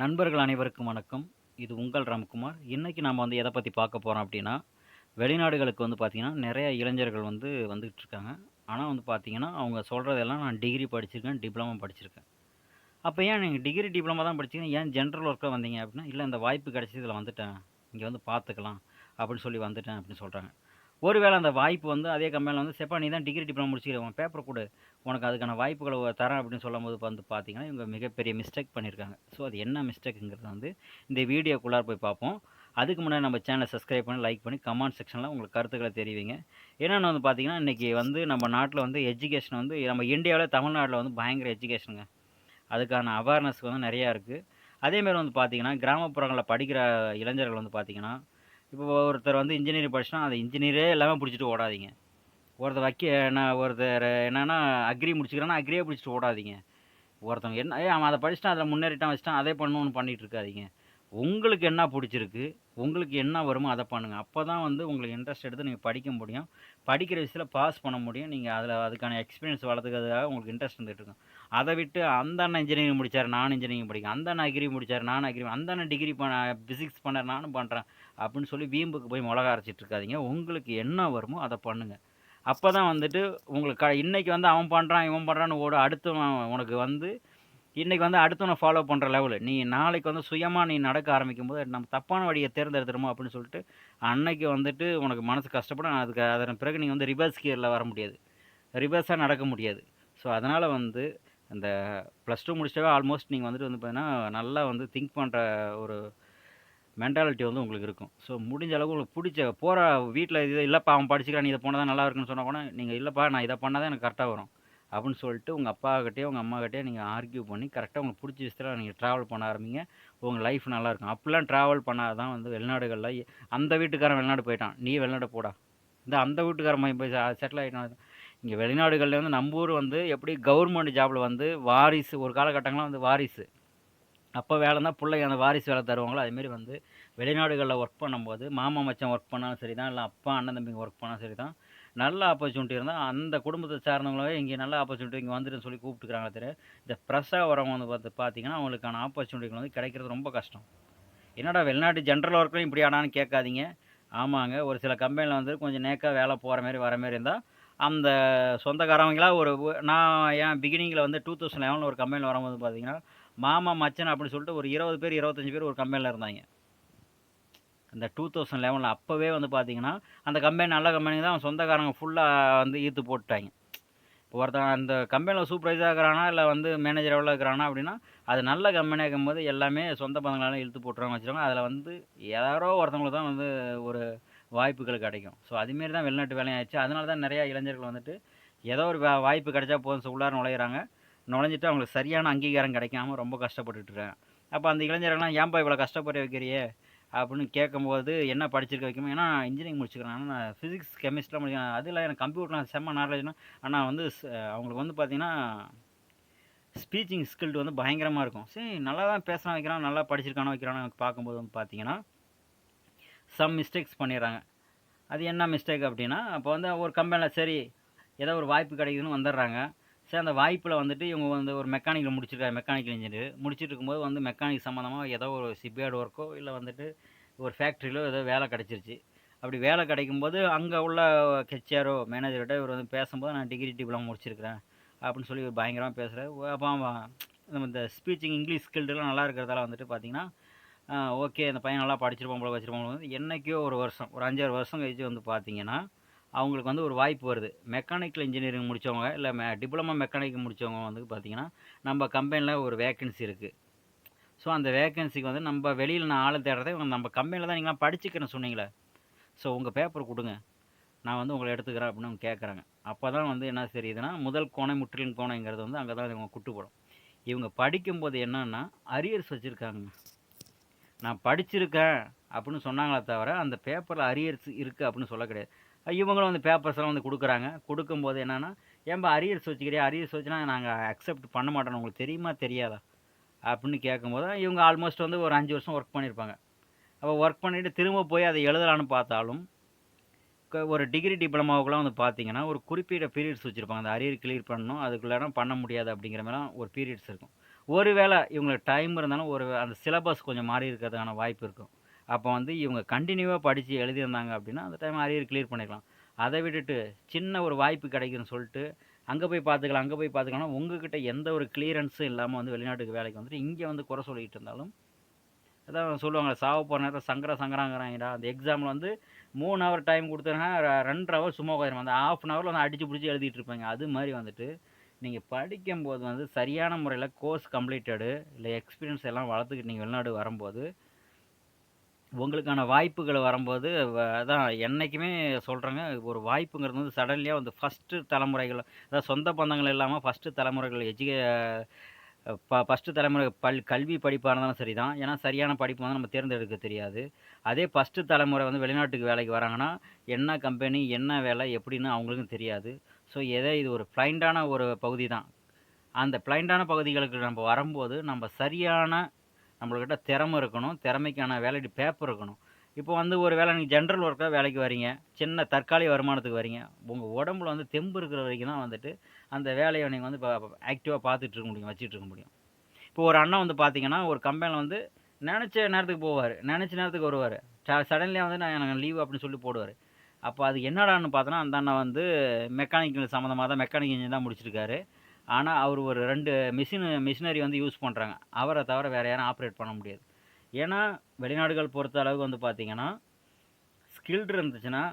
நண்பர்கள் அனைவருக்கும் வணக்கம். இது உங்கள் ராம்குமார். இன்றைக்கி நம்ம வந்து எதை பற்றி பார்க்க போகிறோம் அப்படின்னா வெளிநாடுகளுக்கு வந்து பார்த்திங்கன்னா நிறைய இளைஞர்கள் வந்து வந்துகிட்டு இருக்காங்க. ஆனால் வந்து பார்த்திங்கன்னா அவங்க சொல்கிறதெல்லாம் நான் டிகிரி படிச்சிருக்கேன் டிப்ளமோ படிச்சிருக்கேன். அப்போ ஏன் நீங்கள் டிகிரி டிப்ளமோ தான் படிச்சிருக்கேன் ஏன் ஜென்ரல் ஒர்க்காக வந்தீங்க அப்படின்னா இல்லை இந்த வாய்ப்பு கிடச்சி இதில் வந்துட்டேன். இங்கே வந்து பார்த்துக்கலாம் அப்படின்னு சொல்லி வந்துட்டேன் அப்படின்னு சொல்கிறாங்க ஒருவேளை அந்த வாய்ப்பு வந்து அதே கம்பெனியில் வந்து செப்பா நீ தான் டிகிரி டிப்ளமோ முடிச்சிக்கிறவன் பேப்பர் கொடு. உனக்கு அதுக்கான வாய்ப்புகளை தரேன் அப்படின்னு சொல்லும்போது வந்து பார்த்தீங்கன்னா இவங்க மிகப்பெரிய மிஸ்டேக் பண்ணியிருக்காங்க. ஸோ அது என்ன மிஸ்டேக்குங்கிறத வந்து இந்த வீடியோக்குள்ளார போய் பார்ப்போம் அதுக்கு முன்னாடி நம்ம சேனலை சப்ஸ்கிரைப் பண்ணி லைக் பண்ணி கமெண்ட் செக்ஷனில் உங்களுக்கு கருத்துக்களை தெரிவிங்க. என்னென்னு வந்து பார்த்தீங்கன்னா இன்றைக்கி வந்து நம்ம நாட்டில் வந்து எஜுகேஷன் வந்து நம்ம இந்தியாவில் தமிழ்நாட்டில் வந்து பயங்கர எஜுகேஷனுங்க அதுக்கான அவேர்னஸ் வந்து நிறையா இருக்குது அதேமாரி வந்து பார்த்திங்கன்னா கிராமப்புறங்களில் படிக்கிற இளைஞர்கள் வந்து பார்த்தீங்கன்னா இப்போ ஒருத்தர் வந்து இன்ஜினியரிங் படிச்சுனா அந்த இன்ஜினியரே எல்லாமே பிடிச்சிட்டு ஓடாதீங்க. ஒருத்தர் வைக்க நான் ஒருத்தர் என்னென்னா அக்ரி முடிச்சுக்கிறான்னா அக்ரியே பிடிச்சிட்டு ஓடாதீங்க. ஒருத்தவங்க என்ன ஏ அவன் அதை படிச்சுட்டான் அதில் முன்னேறிட்டான் வச்சுட்டான் அதே பண்ணணும்னு பண்ணிகிட்டு இருக்காதீங்க உங்களுக்கு என்ன பிடிச்சிருக்கு உங்களுக்கு என்ன வருமோ அதை பண்ணுங்கள் அப்போ தான் வந்து உங்களுக்கு இன்ட்ரெஸ்ட் எடுத்து நீங்கள் படிக்க முடியும். படிக்கிற விஷயத்தில் பாஸ் பண்ண முடியும். நீங்கள் அதில் அதுக்கான எக்ஸ்பீரியன்ஸ் வளர்த்துக்கிறதுக்காக உங்களுக்கு இன்ட்ரெஸ்ட் வந்துட்டு இருக்கும் அதை விட்டு அந்த அண்ணன் இன்ஜினியரிங் முடிச்சார் நான் இன்ஜினியரிங் படிக்கிறேன். அந்த அண்ணன் அக்ரி முடித்தார் நான் அக்ரி அந்த அண்ணன் டிகிரி பண்ண ஃபிசிக்ஸ் பண்ண நானும் பண்ணுறேன் அப்படின்னு சொல்லி வீம்புக்கு போய் மிளகா அரைச்சிட்டு இருக்காதிங்க. உங்களுக்கு என்ன வருமோ அதை பண்ணுங்கள் அப்போ தான் வந்துட்டு உங்களுக்கு க இன்னைக்கு வந்து அவன் பண்ணுறான் இவன் பண்ணுறான்னு ஓட அடுத்தவன் உனக்கு வந்து இன்றைக்கி வந்து அடுத்தவனை ஃபாலோ பண்ணுற லெவலு நீ நாளைக்கு வந்து சுயமாக நீ நடக்க ஆரம்பிக்கும் போது நம்ம தப்பான வழியை தேர்ந்தெடுத்துருமோ அப்படின்னு சொல்லிட்டு அன்னைக்கு வந்துட்டு உனக்கு மனசு கஷ்டப்படும். அதுக்கு அதன் பிறகு நீங்கள் வந்து ரிவர்ஸ் கியரில் வர முடியாது. ரிவர்ஸாக நடக்க முடியாது. ஸோ அதனால் வந்து இந்த ப்ளஸ் டூ முடிச்சிட்டாவே ஆல்மோஸ்ட் நீங்கள் வந்துட்டு வந்து பார்த்தீங்கன்னா நல்லா வந்து திங்க் பண்ணுற ஒரு மென்டாலிட்டி வந்து உங்களுக்கு இருக்கும். ஸோ முடிஞ்ச அளவுக்கு உங்களுக்கு பிடிச்ச போகிற வீட்டில் இது இல்லைப்பா அவன் படிச்சுக்கிறான் நீ இதை போனால் தான் நல்லா இருக்குன்னு சொன்னால் கூட நீங்கள் இல்லைப்பா நான் இதை பண்ணால் தான் எனக்கு கரெக்டாக வரும். அப்படின்னு சொல்லிட்டு உங்கள் அப்பாக்கிட்டே உங்கள் அம்மாக்கிட்டே நீங்கள் ஆர்கியூ பண்ணி கரெக்டாக உங்களுக்கு பிடிச்ச விஷயத்தில் நீங்கள் ட்ராவல் பண்ண ஆரம்பிங்க. உங்கள் லைஃப் நல்லா இருக்கும். அப்படிலாம் ட்ராவல் பண்ணால் தான் வந்து வெளிநாடுகளில் அந்த வீட்டுக்காரன் வெளிநாடு போயிட்டான். நீ வெளிநாடு போடா. இந்த அந்த வீட்டுக்காரன் போய் போய் செட்டில் ஆகிட்டான் இங்கே வெளிநாடுகளில் வந்து நம்ம ஊர் வந்து எப்படி கவர்மெண்ட் ஜாபில் வந்து வாரிசு ஒரு காலகட்டங்கள்லாம் வந்து வாரிசு. அப்போ வேலை தான் பிள்ளைங்க அந்த வாரிசு வேலை தருவாங்களோ அதுமாரி வந்து வெளிநாடுகளில் ஒர்க் பண்ணும்போது மாமா மச்சான் ஒர்க் பண்ணாலும் சரி தான் இல்லை அப்பா அண்ணன் தம்பிங்க ஒர்க் பண்ணாலும் சரி தான் நல்ல ஆப்பர்ச்சுனிட்டி இருந்தால் அந்த குடும்பத்தை சார்ந்தவங்களே இங்கே நல்ல ஆப்பர்ச்சுனிட்டி இங்கே வந்துட்டுன்னு சொல்லி கூப்பிட்டுக்கிறாங்களே தெரியும் இந்த ஃப்ரெஷ்ஷாக வரவங்க வந்து பார்த்து பார்த்தீங்கன்னா அவங்களுக்கான ஆப்பர்ச்சுனிட்டிகள் வந்து கிடைக்கிறது ரொம்ப கஷ்டம். என்னடா வெளிநாட்டு ஜென்ரல் ஒர்க்லையும் இப்படி ஆனான்னு கேட்காதீங்க. ஆமாங்க ஒரு சில கம்பெனியில் வந்து கொஞ்சம் நேக்காக வேலை போகிற மாதிரி வர மாதிரி இருந்தால் அந்த சொந்தக்காரவங்களா ஒரு நான் என் பிகினிங்கில் வந்து டூ தௌசண்ட் லெவனில் ஒரு கம்பெனியில் வரும்போது பார்த்தீங்கன்னா மாமா மச்சன் அப்படின்னு சொல்லிட்டு ஒரு இருபது பேர் இருபத்தஞ்சி பேர் ஒரு கம்பெனியில் இருந்தாங்க. அந்த டூ தௌசண்ட் லெவனில் அப்போவே வந்து பார்த்தீங்கன்னா அந்த கம்பெனி நல்ல கம்பெனி தான் சொந்தக்காரங்க ஃபுல்லாக வந்து ஈர்த்து போட்டுட்டாங்க. இப்போ ஒருத்தன் அந்த கம்பெனியில் சூப்பர்வைஸாக இருக்கிறானா இல்லை வந்து மேனேஜர் எவ்வளோ இருக்கிறானா அப்படின்னா அது நல்ல கம்பெனியாக இருக்கும்போது எல்லாமே சொந்த பந்தங்களால இழுத்து போட்டுருவாங்க வச்சுருவாங்க அதில் வந்து யாரோ ஒருத்தவங்களுக்கு தான் வந்து ஒரு வாய்ப்புகள் கிடைக்கும். ஸோ அதுமாரி தான் வெளிநாட்டு வேலையாச்சு அதனால தான் நிறையா இளைஞர்கள் வந்துட்டு ஏதோ ஒரு வா- வாய்ப்பு கிடைச்சா போதும். உள்ளார நுழையிறாங்க. நுழைஞ்சிட்டு அவங்களுக்கு சரியான அங்கீகாரம் கிடைக்காம ரொம்ப கஷ்டப்பட்டுட்ருக்காங்க அப்போ அந்த இளைஞர்கள்லாம் ஏன்பா இவ்வளோ கஷ்டப்பட்டு வைக்கிறியே? அப்படின்னு கேட்கும்போது என்ன படிச்சிருக்க வைக்கணும்? ஏன்னா இன்ஜினியரிங் முடிச்சுக்கிறேன் ஆனால் நான் ஃபிசிக்ஸ் கெமிஸ்ட்ரிலாம் முடிக்கிறேன் அதில் எனக்கு கம்ப்யூட்டர்லாம் செம்ம நாலேஜ்னா ஆனால் வந்து அவங்களுக்கு வந்து பார்த்திங்கன்னா ஸ்பீச்சிங் ஸ்கில்டு வந்து பயங்கரமாக இருக்கும். சரி நல்லா தான் பேசுகிறான் வைக்கிறான் நல்லா படிச்சிருக்கானோ வைக்கிறானோ பார்க்கும்போது வந்து பார்த்தீங்கன்னா சம் மிஸ்டேக்ஸ் பண்ணிடுறாங்க. அது என்ன மிஸ்டேக் அப்படின்னா அப்போ வந்து ஒரு கம்பெனியில் சரி ஏதோ ஒரு வாய்ப்பு கிடைக்குதுன்னு வந்துடுறாங்க. சரி அந்த வாய்ப்பில் வந்துட்டு இவங்க வந்து ஒரு மெக்கானிக்கில் முடிச்சிருக்காரு மெக்கானிக்கல் இன்ஜினியர் முடிச்சுட்டு இருக்கும்போது வந்து மெக்கானிக் சம்மந்தமாக ஏதோ ஒரு சிப்யார்டு ஒர்க்கோ இல்லை வந்துட்டு ஒரு ஃபேக்ட்ரியிலோ ஏதோ வேலை கிடச்சிருச்சு. அப்படி வேலை கிடைக்கும்போது அங்கே உள்ள ஹெச்ஆரோ மேனேஜர்கிட்ட இவர் வந்து பேசும்போது நான் டிகிரி டிப்ளமோ முடிச்சிருக்கிறேன் அப்படின்னு சொல்லி இவர் பயங்கரமாக பேசுகிறார் அப்போ நம்ம இந்த ஸ்பீச்சிங் இங்கிலீஷ் ஸ்கில்டுலாம் நல்லா இருக்கிறதால வந்துட்டு பார்த்தீங்கன்னா ஓகே இந்த பையன் நல்லா படிச்சிருப்பான் போல வச்சிருப்பான் போல. ஒரு வருஷம் ஒரு அஞ்சாறு வருஷம் கழிச்சு வந்து பார்த்தீங்கன்னா அவங்களுக்கு வந்து ஒரு வாய்ப்பு வருது. மெக்கானிக்கல் இன்ஜினியரிங் முடித்தவங்க இல்லை மெ டிப்ளமா மெக்கானிக் முடித்தவங்க வந்து பார்த்தீங்கன்னா நம்ம கம்பெனியில் ஒரு வேக்கன்சி இருக்குது ஸோ அந்த வேக்கன்சிக்கு வந்து நம்ம வெளியில் நான் ஆளை தேடுறதே நம்ம கம்பெனியில் தான் நீங்களாம் படிச்சுக்கிறேன்னு சொன்னீங்களே. ஸோ உங்கள் பேப்பர் கொடுங்க. நான் வந்து உங்களை எடுத்துக்கிறேன் அப்படின்னு அவங்க கேட்குறாங்க அப்போ தான் வந்து என்ன தெரியுதுன்னா முதல் கோணை முற்றிலும் கோணைங்கிறது வந்து அங்கே தான் இவங்க குட்டுப்படும். இவங்க படிக்கும்போது என்னன்னா அரியர்ஸ் வச்சுருக்காங்க. நான் படிச்சிருக்கேன் அப்படின்னு சொன்னாங்களே தவிர அந்த பேப்பரில் அரியர்ஸ் இருக்குது அப்படின்னு சொல்ல கிடையாது. இவங்களும் வந்து பேப்பர்ஸ் எல்லாம் வந்து கொடுக்குறாங்க. கொடுக்கும்போது என்னென்னா ஏன்பா அரியர்ஸ் வச்சுக்கிறியா? அரியர்ஸ் வச்சுனா நாங்கள் அக்செப்ட் பண்ண மாட்டோம் உங்களுக்கு தெரியுமா தெரியாதா? அப்படின்னு கேட்கும்போது இவங்க ஆல்மோஸ்ட் வந்து ஒரு அஞ்சு வருஷம் ஒர்க் பண்ணியிருப்பாங்க. அப்போ ஒர்க் பண்ணிவிட்டு திரும்ப போய் அதை எழுதலான்னு பார்த்தாலும் ஒரு டிகிரி டிப்ளமாவுக்குலாம் வந்து பார்த்தீங்கன்னா ஒரு குறிப்பிட்ட பீரியட்ஸ் வச்சுருப்பாங்க. அந்த அரியர் கிளியர் பண்ணணும் அதுக்குள்ளே பண்ண முடியாது அப்படிங்கிற மாதிரிலாம் ஒரு பீரியட்ஸ் இருக்கும். ஒரு வேளை இவங்களுக்கு டைம் இருந்தாலும் ஒரு அந்த சிலபஸ் கொஞ்சம் மாறி இருக்கிறதுக்கான வாய்ப்பு இருக்கும். அப்போ வந்து இவங்க கண்டினியூவாக படித்து எழுதியிருந்தாங்க அப்படின்னா அந்த டைம் அரியர் கிளியர் பண்ணிக்கலாம். அதை விட்டுட்டு சின்ன ஒரு வாய்ப்பு கிடைக்குன்னு சொல்லிட்டு அங்கே போய் பார்த்துக்கலாம் அங்கே போய் பார்த்துக்கலாம். உங்ககிட்ட எந்த ஒரு கிளியரன்ஸும் இல்லாமல் வந்து வெளிநாட்டுக்கு வேலைக்கு வந்துட்டு இங்கே வந்து குறை சொல்லிட்டு இருந்தாலும் அதான் சொல்லுவாங்க சாவ போகிற நேரத்தில் சங்கர சங்கராங்கிறாங்கடா. அந்த எக்ஸாமில் வந்து மூணு ஹவர் டைம் கொடுத்தாங்கன்னா ரெண்டரை ஹவர் சும்மா உட்காந்துரும் அந்த ஆஃப் அன் ஹவரில் வந்து அடித்து பிடிச்சி எழுதிட்டு இருப்பாங்க. அது மாதிரி வந்துட்டு நீங்கள் படிக்கும்போது வந்து சரியான முறையில் கோர்ஸ் கம்ப்ளீட்டடு இல்லை எக்ஸ்பீரியன்ஸ் எல்லாம் வளர்த்துக்கிட்டு நீங்கள் வெளிநாடு வரும்போது உங்களுக்கான வாய்ப்புகள் வரும்போது அதான் என்றைக்குமே சொல்கிறேங்க ஒரு வாய்ப்புங்கிறது வந்து சடன்லியாக வந்து ஃபஸ்ட்டு தலைமுறைகள் அதாவது சொந்த பந்தங்கள் இல்லாமல் ஃபஸ்ட்டு தலைமுறைகள் எஜுகே ப ஃபஸ்ட்டு தலைமுறை பல் கல்வி படிப்பாக இருந்தாலும் சரி தான் ஏன்னா சரியான படிப்பு வந்து நம்ம தேர்ந்தெடுக்க தெரியாது. அதே ஃபஸ்ட்டு தலைமுறை வந்து வெளிநாட்டுக்கு வேலைக்கு வராங்கன்னா என்ன கம்பெனி என்ன வேலை எப்படின்னு அவங்களுக்கும் தெரியாது. ஸோ எதை இது ஒரு பிளைண்டான ஒரு பகுதி தான் அந்த பிளைண்டான பகுதிகளுக்கு நம்ம வரும்போது நம்ம சரியான நம்மள்கிட்ட திறமை இருக்கணும் திறமைக்கான வேலைக்கு பேப்பர் இருக்கணும். இப்போ வந்து ஒரு வேலை நீங்கள் ஜென்ரல் ஒர்க்காக வேலைக்கு வரீங்க சின்ன தற்காலிக வருமானத்துக்கு வரீங்க உங்கள் உடம்புல வந்து தெம்பு இருக்கிற வரைக்கும் தான் வந்துட்டு அந்த வேலையை நீங்கள் வந்து ஆக்டிவாக பார்த்துட்டு இருக்க முடியும் வச்சுட்டு இருக்க முடியும். இப்போ ஒரு அண்ணன் வந்து பார்த்தீங்கன்னா ஒரு கம்பெனியில் வந்து நினச்ச நேரத்துக்கு போவார் நினச்ச நேரத்துக்கு வருவார். சடன்லியாக வந்து நான் எனக்கு லீவ் அப்படின்னு சொல்லி போடுவார். அப்போ அது என்னடான்னு பார்த்தோன்னா அந்த அண்ணன் வந்து மெக்கானிக்கல் சம்மந்தமாக தான் மெக்கானிக் இன்ஜின் தான் முடிச்சிருக்காரு. ஆனால் அவர் ஒரு ரெண்டு மிஷின் மிஷினரி வந்து யூஸ் பண்ணுறாங்க அவரை தவிர வேறு யாரும் ஆப்ரேட் பண்ண முடியாது. ஏன்னா வெளிநாடுகள் பொறுத்த அளவுக்கு வந்து பார்த்தீங்கன்னா ஸ்கில்டு இருந்துச்சுன்னா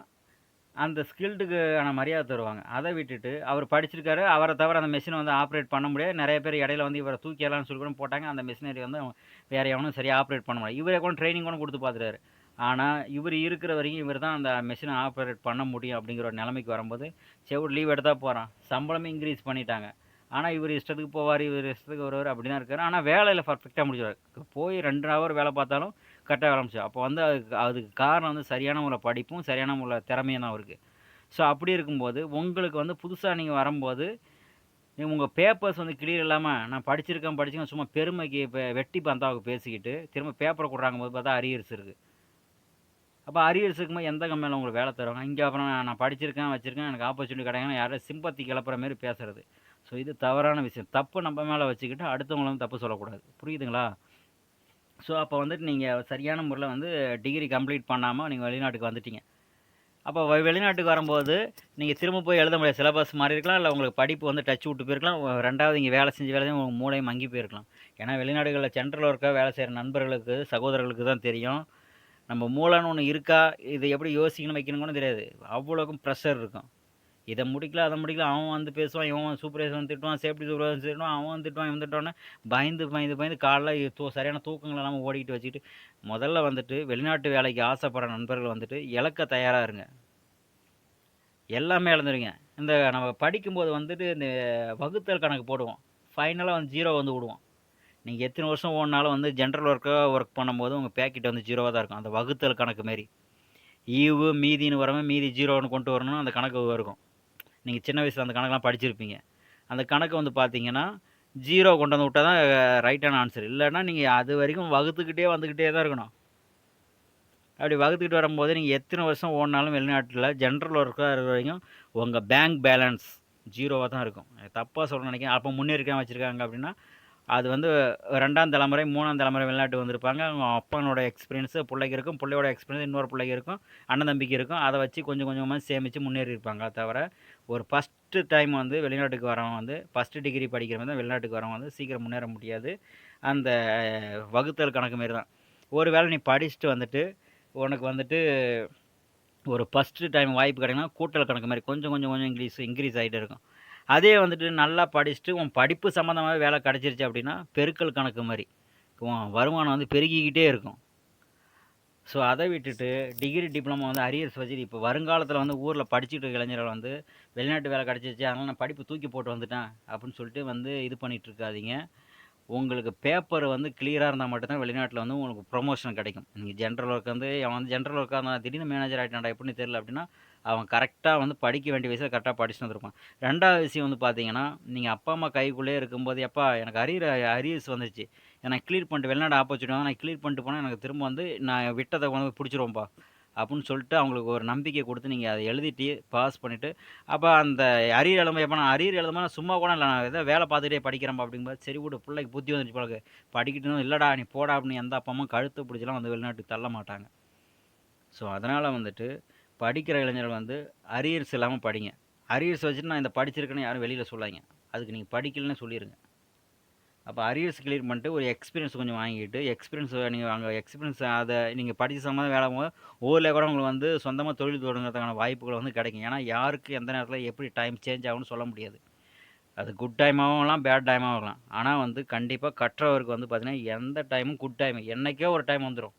அந்த ஸ்கில்டுக்கான மரியாதை தருவாங்க. அதை விட்டுட்டு அவர் படிச்சிருக்காரு. அவரை தவிர அந்த மிஷினை வந்து ஆப்ரேட் பண்ண முடியாது. நிறைய பேர் இடையில வந்து இவரை தூக்கிடலாம்னு சொல்லி கூட போட்டாங்க. அந்த மிஷினரி வந்து அவன் வேற எவனும் சரியாக ஆப்ரேட் பண்ண முடியாது. இவரே கூட ட்ரைனிங் கூட கொடுத்து பார்த்துட்டாரு. ஆனால் இவர் இருக்கிற வரைக்கும் இவர் தான் அந்த மிஷினை ஆப்ரேட் பண்ண முடியும் அப்படிங்கிற ஒரு நிலைமைக்கு வரும்போது செவ்வறு லீவ் எடுத்தால் போகிறான் சம்பளமே இன்க்ரீஸ் பண்ணிட்டாங்க. ஆனால் இவர் இஷ்டத்துக்கு போவார் இவர் இஷ்டத்துக்கு வருவார் அப்படி தான் இருக்கார். ஆனால் வேலையில் பர்ஃபெக்டாக முடிச்சிடுவார் போய் ரெண்டு ஹவர் வேலை பார்த்தாலும் கரெக்டாக வேலை முடிச்சு அப்போ வந்து அதுக்கு அதுக்கு காரணம் வந்து சரியான முறை படிப்பும் சரியான உள்ள திறமையும் தான் இருக்குது ஸோ அப்படி இருக்கும்போது உங்களுக்கு வந்து புதுசாக நீங்கள் வரும்போது உங்கள் பேப்பர்ஸ் வந்து கிளியர் இல்லாமல் நான் படிச்சிருக்கேன் படிச்சிருக்கேன் சும்மா பெருமைக்கு இப்போ வெட்டி பந்தாவுக்கு பேசிக்கிட்டு திரும்ப பேப்பரை கொடுறாங்க போது பார்த்தா அரியர்ஸ் இருக்குது அப்போ அரியர்ஸ் இருக்கும்போது எந்த கம்பெனியில் உங்களுக்கு வேலை தருவாங்க? இங்கே அப்புறம் நான் படிச்சிருக்கேன் வச்சுருக்கேன் எனக்கு ஆப்பர்ச்சுனிட்டி கிடையாது யாரும் சிம்பத்தி கிளப்புற மாரி பேசுகிறது ஸோ இது தவறான விஷயம். தப்பு நம்ம மேலே வச்சுக்கிட்டு அடுத்தவங்களும் வந்து தப்பு சொல்லக்கூடாது. புரியுதுங்களா? ஸோ அப்போ வந்துட்டு நீங்கள் சரியான முறையில் வந்து டிகிரி கம்ப்ளீட் பண்ணாமல் நீங்கள் வெளிநாட்டுக்கு வந்துட்டீங்க. அப்போ வெளிநாட்டுக்கு வரும்போது நீங்கள் திரும்ப போய் எழுத முடியாது சிலபஸ் மாதிரி இருக்கலாம் இல்லை உங்களுக்கு படிப்பு வந்து டச் விட்டு போயிருக்கலாம். ரெண்டாவது இங்கே வேலை செஞ்சு வேலை செஞ்சு உங்கள் மூளையும் மங்கி போயிருக்கலாம். ஏன்னா வெளிநாடுகளில் சென்ட்ரல் ஒர்க்காக வேலை செய்கிற நண்பர்களுக்கு சகோதரர்களுக்கு தான் தெரியும். நம்ம மூளைன்னு ஒன்று இருக்கா? இதை எப்படி யோசிக்கணும் வைக்கணும்னு தெரியாது. அவ்வளோக்கும் ப்ரெஷர் இருக்கும். இதை முடிக்கல அதை முடிக்கல அவன் வந்து பேசுவான் இவன் சூப்பர்வைசர் வந்து திட்டுவான் சேஃப்டி சூப்பர்வைசர் திட்டுவான் அவன் வந்து திட்டுவான் இவன் திட்டுவான்னு பயந்து பயந்து பயந்து காலைல தூ சரியான தூக்கங்கள் இல்லாமல் ஓடிக்கிட்டு வச்சுக்கிட்டு முதல்ல வந்துட்டு வெளிநாட்டு வேலைக்கு ஆசைப்படுற நண்பர்கள் வந்துட்டு இழக்க தயாராக இருங்க. எல்லாமே இழந்துருங்க. இந்த நம்ம படிக்கும்போது வந்துட்டு இந்த வகுத்தல் கணக்கு போடுவோம். ஃபைனலாக வந்து ஜீரோ வந்து விடுவோம். நீங்கள் எத்தனை வருஷம் ஓடினாலும் வந்து ஜென்ரல் ஒர்க்காக ஒர்க் பண்ணும்போது உங்கள் பேக்கெட் வந்து ஜீரோவாக தான் இருக்கும். அந்த வகுத்தல் கணக்கு மாரி. ஈவு மீதின்னு வரமே மீதி ஜீரோன்னு கொண்டு வரணும் அந்த கணக்கு இருக்கும். நீங்கள் சின்ன வயசில் அந்த கணக்கெலாம் படிச்சிருப்பீங்க. அந்த கணக்கு வந்து பார்த்தீங்கன்னா ஜீரோ கொண்டு வந்து விட்டால் தான் ரைட்டான ஆன்சர் இல்லைன்னா நீங்கள் அது வரைக்கும் வகுத்துக்கிட்டே வந்துக்கிட்டே தான் இருக்கணும். அப்படி வகுத்துக்கிட்டு வரும்போது நீங்கள் எத்தனை வருஷம் ஓடினாலும் வெளிநாட்டில் ஜென்ரல் ஒர்க்காக இருக்கிற வரைக்கும் உங்கள் பேங்க் பேலன்ஸ் ஜீரோவாக தான் இருக்கும். தப்பாக சொல்ல நினைக்கிறேன். அப்போ முன்னேறிக்காமல் வச்சுருக்காங்க அப்படின்னா அது வந்து ரெண்டாம் தலைமுறை மூணாம் தலைமுறை வெளிநாட்டு வந்திருப்பாங்க. அவங்க அப்பனோட எக்ஸ்பீரியன்ஸு பிள்ளைக்கு இருக்கும். பிள்ளையோட எக்ஸ்பீரியன்ஸ் இன்னொரு பிள்ளைக்கு இருக்கும். அண்ணன் தம்பிக்கு இருக்கும். அதை வச்சு கொஞ்சம் கொஞ்சமாக சேமித்து முன்னேறி இருப்பாங்க தவிர ஒரு ஃபஸ்ட்டு டைம் வந்து வெளிநாட்டுக்கு வரவங்க வந்து ஃபஸ்ட்டு டிகிரி படிக்கிறவங்க தான் வெளிநாட்டுக்கு வரவங்க வந்து சீக்கிரம் முன்னேற முடியாது. அந்த வகுத்தல் கணக்கு மாரி தான். ஒரு வேளை நீ படிச்சுட்டு வந்துட்டு உனக்கு வந்துட்டு ஒரு ஃபஸ்ட்டு டைம் வாய்ப்பு கிடைக்குன்னா கூட்டல் கணக்கு மாதிரி கொஞ்சம் கொஞ்சம் கொஞ்சம் இங்கிலீஷ் இன்க்ரீஸ் ஆகிட்டு இருக்கும். அதே வந்துட்டு நல்லா படிச்சுட்டு உன் படிப்பு சம்மந்தமாக வேலை கிடச்சிருச்சு அப்படின்னா பெருக்கல் கணக்கு மாதிரி. உன் வருமானம் வந்து பெருகிக்கிட்டே இருக்கும். ஸோ அதை விட்டுட்டு டிகிரி டிப்ளமோ வந்து அரியர்ஸ் வச்சுட்டு இப்போ வருங்காலத்தில் வந்து ஊரில் படிச்சுட்டு இளைஞர்கள் வந்து வெளிநாட்டு வேலை கிடச்சிருச்சு அதனால் நான் படிப்பு தூக்கி போட்டு வந்துட்டேன் அப்படின்னு சொல்லிட்டு வந்து இது பண்ணிகிட்டு இருக்காதீங்க. உங்களுக்கு பேப்பர் வந்து கிளியராக இருந்தால் மட்டும்தான் வெளிநாட்டில் வந்து உங்களுக்கு ப்ரொமோஷன் கிடைக்கும். நீங்கள் ஜென்ரல் ஒர்க் வந்து அவன் வந்து ஜென்ரல் ஒர்க்காக இருந்தால் திடீர்னு மேனேஜர் ஆகிட்டான்டா எப்படின்னு தெரியல அப்படின்னா அவன் கரெக்டாக வந்து படிக்க வேண்டிய வயசில் கரெக்டாக படிச்சுட்டு வந்திருப்பான். ரெண்டாவது விஷயம் வந்து பார்த்தீங்கன்னா நீங்கள் அப்பா அம்மா கைக்குள்ளே இருக்கும்போது எப்பா எனக்கு அரியர் அரியர்ஸ் வந்துச்சு எனக்கு கிளியர் பண்ணிட்டு வெளிநாடு ஆப்பர்ச்சுனிட்டி வந்து நான் கிளியர் பண்ணிட்டு போனால் எனக்கு திரும்ப வந்து நான் விட்டதை கொண்டு பிடிச்சிருவோம்ப்பா அப்படின்னு சொல்லிட்டு அவங்களுக்கு ஒரு நம்பிக்கை கொடுத்து நீங்கள் அதை எழுதிட்டு பாஸ் பண்ணிவிட்டு அப்போ அந்த அரியர் எழுதும் எப்போ நான் அரியர் எழுதும்போது சும்மா கூட இல்லை. நான் எதாவது வேலை பார்த்துட்டே படிக்கிறேன்ப்பா. அப்படிங்கும்போது சரி விடு பிள்ளைக்கு புத்தி வந்துச்சு போல படிக்கட்டும் இல்லைடா நீ போடா அப்படின்னு எந்த அப்பா அம்மா கழுத்து பிடிச்சலாம் வந்து வெளிநாட்டுக்கு தள்ள மாட்டாங்க. ஸோ அதனால் வந்துட்டு படிக்கிற இளைஞர்கள் வந்து அரியர்ஸ் இல்லாமல் படிங்க. அரியர்ஸ் வச்சுட்டு நான் இந்த படிச்சிருக்கேன்னு யாரும் வெளியில் சொல்லாங்க அதுக்கு நீங்கள் படிக்கலன்னு சொல்லிடுங்க அப்போ அரியர்ஸ் கிளியர் பண்ணிட்டு ஒரு எக்ஸ்பீரியன்ஸ் கொஞ்சம் வாங்கிட்டு எக்ஸ்பீரியன்ஸ் நீங்கள் அங்கே எக்ஸ்பீரியன்ஸ் அதை நீங்கள் படித்த சம்மந்தம் வேலை போது ஊரில் கூட உங்களுக்கு வந்து சொந்தமாக தொழில் தொடங்குறதுக்கான வாய்ப்புகள் வந்து கிடைக்கும். ஏன்னா யாருக்கு எந்த நேரத்தில் எப்படி டைம் சேஞ்ச் ஆகும்னு சொல்ல முடியாது. அது குட் டைமாகலாம் பேட் டைமாகவும் இருக்கலாம். ஆனால் வந்து கண்டிப்பாக கற்றவருக்கு வந்து பார்த்திங்கன்னா எந்த டைமும் குட் டைம் என்றைக்கோ ஒரு டைம் வந்துடும்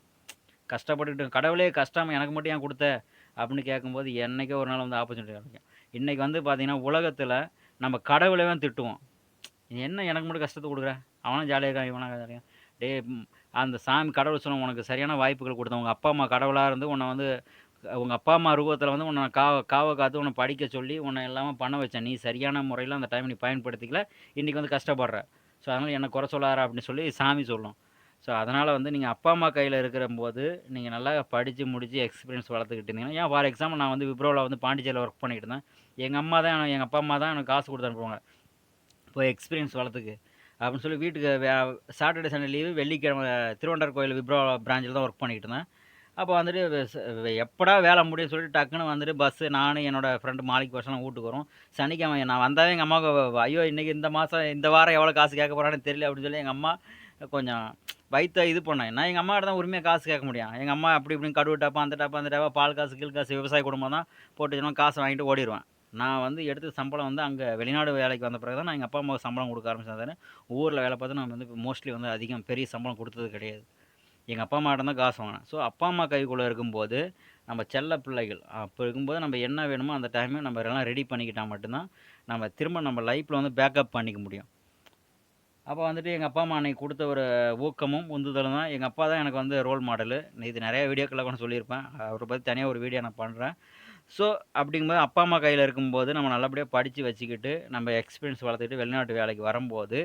கஷ்டப்பட்டுக்கிட்டு கடவுளே கஷ்டம் எனக்கு மட்டும் ஏன் கொடுத்த? அப்படின்னு கேட்கும்போது என்றைக்கோ ஒரு நாள் வந்து ஆப்பர்ச்சுனிட்டி கிடைக்கும். இன்றைக்கி வந்து பார்த்திங்கன்னா உலகத்தில் நம்ம கடவுளவே திட்டுவோம். என்ன எனக்கு மட்டும் கஷ்டத்தை கொடுக்குற? அவனும் ஜாலியாக இருக்கான் இவனும் ஜாலியாக டே அந்த சாமி கடவுள் சொன்ன உனக்கு சரியான வாய்ப்புகள் கொடுத்தேன். உங்கள் அப்பா அம்மா கடவுளாக இருந்து உன்னை வந்து உங்கள் அப்பா அம்மா ரூபத்தில் வந்து உன்னை காவ காவ காத்து உன்னை படிக்க சொல்லி உன்னை எல்லாமே பண்ண வச்சேன். நீ சரியான முறையில் அந்த டைம் நீ பயன்படுத்திக்கல. இன்றைக்கி வந்து கஷ்டப்படுற. ஸோ அதனால் என்னை குறை சொல்லாரா அப்படின்னு சொல்லி சாமி சொல்லும். ஸோ அதனால் வந்து நீங்கள் அப்பா அம்மா கையில் இருக்கிற போது நீங்கள் நல்லா படித்து முடித்து எக்ஸ்பீரியன்ஸ் வளர்த்துக்கிட்டு இருந்தீங்கன்னா ஏன் ஃபார் எக்ஸாம்பிள் நான் வந்து விப்ரோவில் வந்து பாண்டிச்சேரியில் ஒர்க் பண்ணிக்கிட்டு இருந்தேன். எங்கள் அம்மா தான் எனக்கு- எங்கள் அப்பா அம்மா தான் எனக்கு காசு கொடுத்து அனுப்புவாங்க. போய் எக்ஸ்பீரியன்ஸ் வளர்த்துக்கு. அப்படின்னு சொல்லி வீட்டுக்கு சாட்டர்டே சண்டே லீவு வெள்ளிக்கிழமை திருவண்டர் கோயில் விப்ரோ பிரான்ச்சில் தான் ஒர்க் பண்ணிக்கிட்டு இருந்தேன். அப்போ வந்துட்டு எப்படா வேலை முடியும்னு சொல்லிட்டு டக்குன்னு வந்துட்டு பஸ்ஸு நான் என்னோட ஃப்ரெண்டு மாலிக் பஸ்ஸெல்லாம் வீட்டுக்கு வரும். சனிக்கிழமை நான் வந்தாவே எங்கள் அம்மாவுக்கு ஐயோ இன்றைக்கி இந்த மாதம் இந்த வாரம் எவ்வளோ காசு கேட்க போகிறான்னு தெரியல அப்படின்னு சொல்லி எங்கள் அம்மா கொஞ்சம் வைத்த இது பண்ணேன் நான் எங்கள் அம்மா தான் உரிமையாக காசு கேட்க முடியும். எங்கள் அம்மா அப்படி இப்படின்னு கடுவு டப்பா அந்த டப்பா அந்த டப்பா பால் காசு கீழ் காசு விவசாய குடும்பம் தான். போட்டு காசு வாங்கிட்டு ஓடிடுவேன் நான் வந்து எடுத்த சம்பளம் வந்து அங்கே வெளிநாடு வேலைக்கு வந்த பிறகு தான் நான் எங்கள் அப்பா அம்மாவுக்கு சம்பளம் கொடுக்க ஆரம்பிச்சேன். ஊரில் வேலை பார்த்து நான் வந்து மோஸ்ட்லி வந்து அதிகம் பெரிய சம்பளம் கொடுத்தது கிடையாது. எங்கள் அப்பா அம்மாட்ட தான் காசு வாங்கினேன். ஸோ அப்பா அம்மா கைக்குள்ளே இருக்கும்போது நம்ம செல்ல பிள்ளைகள் அப்போ இருக்கும்போது நம்ம என்ன வேணுமோ அந்த டைமே நம்ம எல்லாம் ரெடி பண்ணிக்கிட்டால் மட்டும்தான் நம்ம திரும்ப நம்ம லைஃப்பில் வந்து பேக்கப் பண்ணிக்க முடியும். அப்போ வந்துட்டு எங்கள் அப்பா அம்மா அன்னைக்கு கொடுத்த ஒரு ஊக்கமும் உந்துதலும் தான். எங்கள் அப்பா தான் எனக்கு வந்து ரோல் மாடலு இது நிறைய வீடியோக்களில் கூட சொல்லியிருப்பேன். அவரை பற்றி தனியாக ஒரு வீடியோ நான் பண்ணுறேன் ஸோ அப்படிங்கும்போது அப்பா அம்மா கையில் இருக்கும்போது நம்ம நல்லபடியாக படித்து வச்சுக்கிட்டு நம்ம எக்ஸ்பீரியன்ஸ் வளர்த்துக்கிட்டு வெளிநாட்டு வேலைக்கு வரும்போது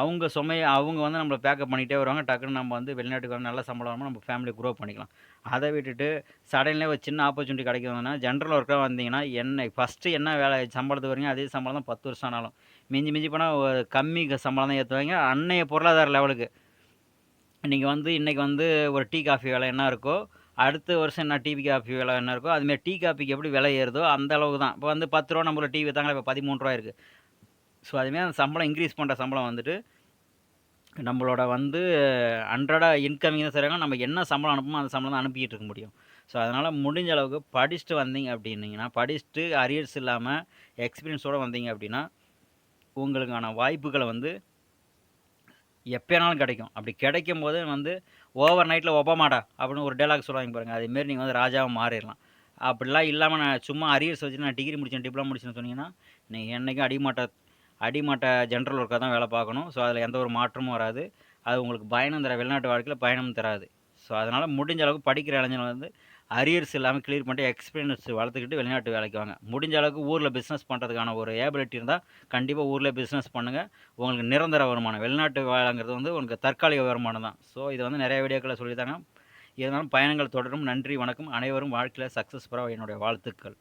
அவங்க சுமையை அவங்க வந்து நம்மளை பேக்கப் பண்ணிகிட்டே வருவாங்க. டக்குன்னு நம்ம வந்து வெளிநாட்டுக்கு வந்து நல்ல சம்பளம் வரணும் நம்ம ஃபேமிலி க்ரோ பண்ணிக்கலாம். அதை விட்டுட்டு சடன்லேயே ஒரு சின்ன ஆப்பர்ச்சுனிட்டி கிடைக்குதுன்னா ஜென்ரல் ஒர்க்காக வந்தீங்கன்னா என்ன ஃபஸ்ட்டு என்ன வேலை சம்பளத்துக்கு வரீங்க அதே சம்பளம் தான் பத்து வருஷம் ஆனாலும். மிஞ்சி மிஞ்சி போனால் ஒரு கம்மி சம்பளம் தான் ஏற்றுவாங்க அன்னைய பொருளாதார லெவலுக்கு நீங்கள் வந்து இன்றைக்கி வந்து ஒரு டீ காஃபி விலை என்ன இருக்கோ அடுத்த வருஷம் என்ன டீ காஃபி விலை என்ன இருக்கோ அதுமாரி டீ காஃபிக்கு எப்படி விலை ஏறுதோ அந்த அளவுக்கு தான். இப்போ வந்து பத்து ரூபா நம்மளோட டீ விற்றாங்களா இப்போ பதிமூணு ரூபா இருக்குது ஸோ அதுமாரி அந்த சம்பளம் இன்க்ரீஸ் பண்ணுற சம்பளம் வந்துட்டு நம்மளோட வந்து அன்றாட இன்கமிங் தான் சரியாக நம்ம என்ன சம்பளம் அனுப்புமோ அந்த சம்பளம் தான் அனுப்பிக்கிட்டு இருக்க முடியும். ஸோ அதனால் முடிஞ்ச அளவுக்கு படிச்சுட்டு வந்தீங்க அப்படின்னிங்கன்னா படிச்சுட்டு அரியர்ஸ் இல்லாமல் எக்ஸ்பீரியன்ஸோடு வந்தீங்க அப்படின்னா உங்களுக்கான வாய்ப்புகளை வந்து எப்போனாலும் கிடைக்கும். அப்படி கிடைக்கும் போது வந்து ஓவர் நைட்டில் ஒப்பமாடா அப்படின்னு ஒரு டைலாக் சொல்லுவாங்க பாருங்கள் அதேமாரி நீங்கள் வந்து ராஜாவை மாறிடலாம். அப்படிலாம் இல்லாமல் நான் சும்மா அரியர்ஸ் வச்சு நான் டிகிரி முடிச்சேன் டிப்ளமோ முடிச்சேன்னு சொன்னீங்கன்னா நீங்கள் என்றைக்கும் அடிமாட்ட அடிமட்ட ஜென்ரல் ஒர்க்காக தான் வேலை பார்க்கணும். ஸோ அதில் எந்த ஒரு மாற்றமும் வராது. அது உங்களுக்கு பயணம் தர வெளிநாட்டு வாழ்க்கையில் பயணம் தராது. ஸோ அதனால் முடிஞ்ச அளவுக்கு படிக்கிற இளைஞர்கள் வந்து அரியர்ஸ் இல்லாமல் கிளியர் பண்ணிட்டு எக்ஸ்பீரியன்ஸ் வளர்த்துக்கிட்டு வெளிநாட்டு வேலைக்கு வாங்க. முடிஞ்ச அளவுக்கு ஊரில் பிஸ்னஸ் பண்ணுறதுக்கான ஒரு ஏபிலிட்டி இருந்தால் கண்டிப்பாக ஊரில் பிஸ்னஸ் பண்ணுங்கள் உங்களுக்கு நிரந்தர வருமானம். வெளிநாட்டு வேலைங்கிறது வந்து உங்களுக்கு தற்காலிக வருமானம் தான். ஸோ இதை வந்து நிறைய வீடியோக்களை சொல்லித்தாங்க இருந்தாலும் பயணங்கள் தொடரும். நன்றி வணக்கம். அனைவரும் வாழ்க்கையில் சக்ஸஸ்ஃபுல்லாக என்னுடைய வாழ்த்துக்கள்.